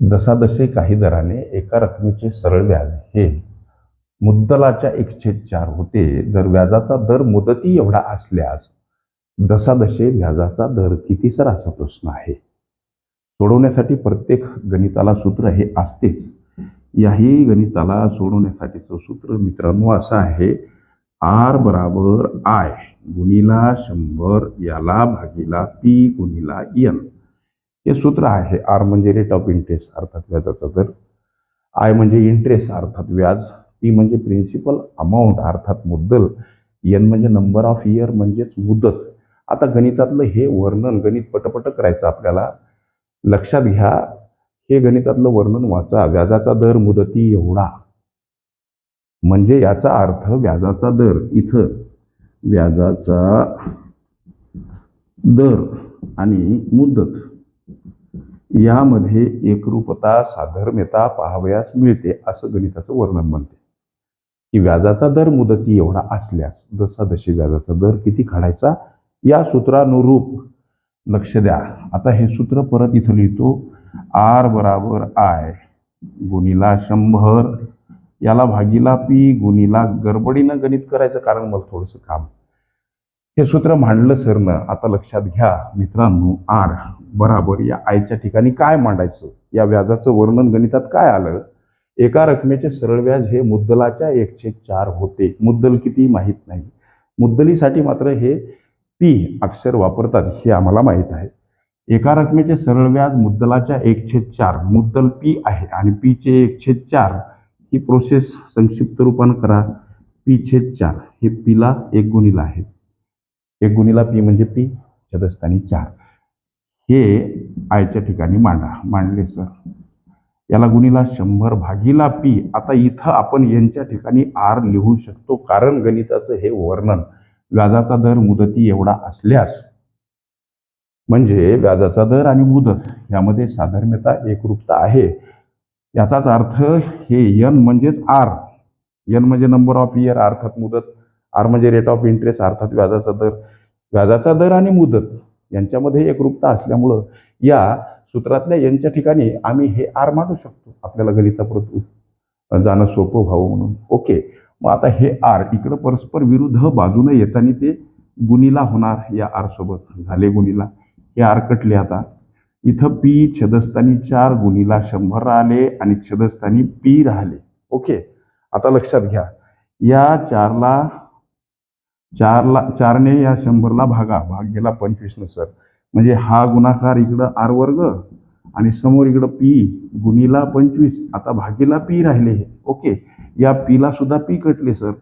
दशादशे काही दराने एका रकमेचे सरळ व्याज हे मुद्दलाच्या एकशे चार होते. जर व्याजाचा दर मुदती एवढा असल्यास दसादशे व्याजाचा दर किती सर असा प्रश्न आहे? सोडवण्यासाठी प्रत्येक गणिताला सूत्र हे असतेच. याही गणिताला सोडवण्यासाठीचं सूत्र मित्रांनो असं आहे. आर बराबर आय गुणिला शंभर याला भागीला पी गुणिला एन. हे सूत्र आहे. आर म्हणजे रेट ऑफ इंटरेस्ट अर्थात व्याजाचा दर. आय म्हणजे इंटरेस्ट अर्थात व्याज. पी म्हणजे प्रिन्सिपल अमाऊंट अर्थात मुद्दल. एन म्हणजे नंबर ऑफ इयर म्हणजेच मुदत. आता गणितातलं हे वर्णन गणित पटपट करायचं आपल्याला. लक्षात घ्या. हे गणितातलं वर्णन वाचा. व्याजाचा दर मुदती एवढा. म्हणजे याचा अर्थ व्याजाचा दर. इथं व्याजाचा दर आणि मुदत. यामध्ये एकरूपता साधर्म्यता पाहावयास मिळते असं गणिताचं वर्णन म्हणते. की व्याजाचा दर मुदती एवढा असल्यास जसा दशी व्याजाचा दर किती काढायचा? या सूत्रानुरूप लक्ष द्या. आता हे सूत्र परत इथं लिहितो. आर बराबर आय गुणिला शंभर. याला भागीला पी गुणिला गडबडीनं गणित करायचं कारण मला थोडंसं काम हे सूत्र मांडलं सरनं. आता लक्षात घ्या मित्रांनो आर बराबर या आयच्या ठिकाणी काय मांडायचं? या व्याजाचं वर्णन गणितात काय आलं? एका रकमेचे सरळ व्याज हे मुद्दलाच्या एकशे चार होते. मुद्दल किती माहीत नाही. मुद्दलीसाठी मात्र हे पी अक्षर वापरतात हे आम्हाला माहीत आहे. एका रकमेचे सरळ व्याज मुद्दलाच्या एकशे चार. मुद्दल पी आहे आणि पीचे एकशे चार. ही प्रोसेस संक्षिप्त रूपानं करा. पी छेद चार. हे पीला एक गुणीला आहे. एक गुणीला पी म्हणजे पी छदस्थानी चार. हे आयच्या ठिकाणी मांडा मांडले सर. याला गुणीला शंभर भागीला पी. आता इथं आपण यांच्या ठिकाणी आर लिहू शकतो कारण गणिताचं हे वर्णन व्याजाचा दर मुदती एवढा असल्यास म्हणजे व्याजाचा दर आणि मुदत यामध्ये साधर्म्यता एकरूपता आहे. याचाच अर्थ हे यन म्हणजेच आर. यन म्हणजे नंबर ऑफ इयर अर्थात मुदत. आर म्हणजे रेट ऑफ इंटरेस्ट अर्थात व्याजाचा दर व्याजाचा दर आणि मुदत यांच्यामध्ये एकरूपता असल्यामुळं या सूत्रातल्या यांच्या ठिकाणी आम्ही हे आर मांडू शकतो. आपल्याला गणिताप्रत जाणं सोपं व्हावं म्हणून. ओके. मग आता हे आर इकडं परस्पर विरुद्ध बाजूने येताना ते गुणीला होणार या आर सोबत. झाले गुणीला. हे आर कटले आता. इथं पी छदस्थानी चार गुणीला शंभर राहिले आणि छदस्थानी पी राहिले. ओके. आता लक्षात घ्या. या चारला चारला चारने या शंभरला भागा. भाग गेला पंचवीसनं सर. म्हणजे हा गुणाकार इकडं आर वर्ग आणि समोर इकडं पी गुणीला पंचवीस. आता भागीला पी राहिले हे. ओके. या पीला सुद्धा पी कटले सर.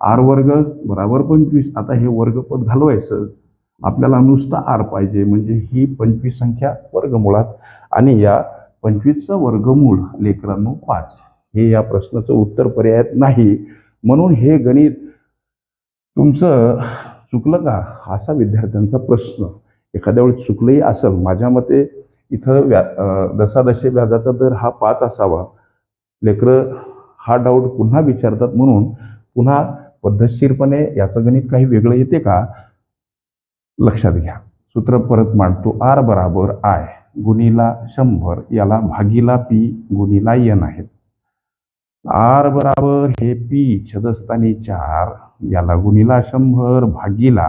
आर वर्ग बराबर पंचवीस. आता हे वर्गपद घालवायचं. आपल्याला नुसता आर पाहिजे. म्हणजे ही पंचवीस संख्या वर्गमुळात आणि या पंचवीसचं वर्गमूळ लेकरांनो पाच. हे या प्रश्नाचं उत्तर पर्यायात नाही. म्हणून हे गणित तुमचं चुकलं का? असा विद्यार्थ्यांचा प्रश्न. एखाद्या वेळी चुकलंही असेल माझ्या मते इथं व्या दशादशे व्याजाचा दर हा पाच असावा. लेकरं हा डाऊट पुन्हा विचारतात म्हणून पुन्हा पद्धतशीरपणे याचं गणित काही वेगळं येते का? लक्षात घ्या. सूत्र परत मांडतो आर बराबर आय गुणीला शंभर याला भागीला पी गुणीला यन आहेत. आर बराबर हे पी छदस्थानी चार. याला गुणीला शंभर भागीला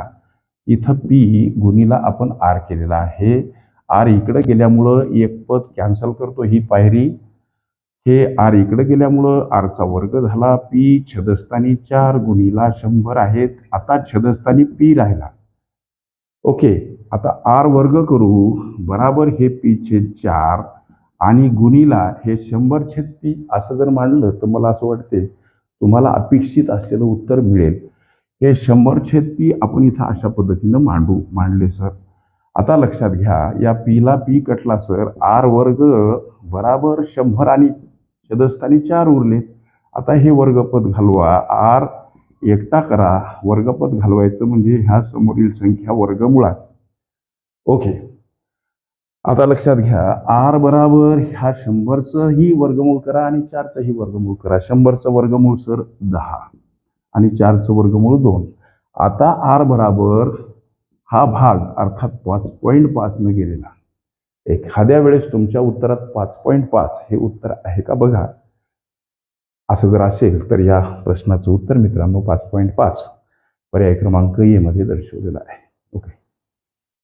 इथं पी गुणीला आपण आर केलेला आहे. आर इकडं गेल्यामुळं एक पद कॅन्सल करतो ही पायरी. हे आर इकडं गेल्यामुळं आरचा वर्ग झाला. पी छदस्थानी चार गुणीला शंभर आहेत. आता छदस्थानी पी राहिला. ओके आता आर वर्ग करू. बराबर हे पी छेद चार. आणि गुणीला हे शंभर छत्ती असं जर मांडलं तर मला असं वाटते तुम्हाला अपेक्षित असलेलं उत्तर मिळेल. हे शंभर छेद पी आपण इथं अशा पद्धतीनं मांडू मांडले सर. आता लक्षात घ्या या पीला पी कटला सर आर वर्ग बराबर शंभर आणि छदस्थानी चार उरले. आता हे वर्गपद घालवा. आर एकटा करा. वर्गपद घालवायचं म्हणजे ह्या समोरील संख्या वर्गमुळात. ओके. आता लक्षात घ्या आर बराबर ह्या शंभरचंही वर्गमूळ करा आणि चारचंही वर्गमूळ करा. शंभरचं वर्गमूळ सर दहा आणि चारचं वर्गमूळ दोन. आता आर बराबर हा भाग अर्थात पाच पॉईंट पाचनं गेलेला. एखाद्या वेळेस तुमच्या उत्तरात पाच पॉईंट पाच हे उत्तर आहे का बघा? असं जर असेल तर या प्रश्नाचं उत्तर मित्रांनो पाच पॉईंट पाच पर्याय क्रमांक ए मध्ये आहे. ओके.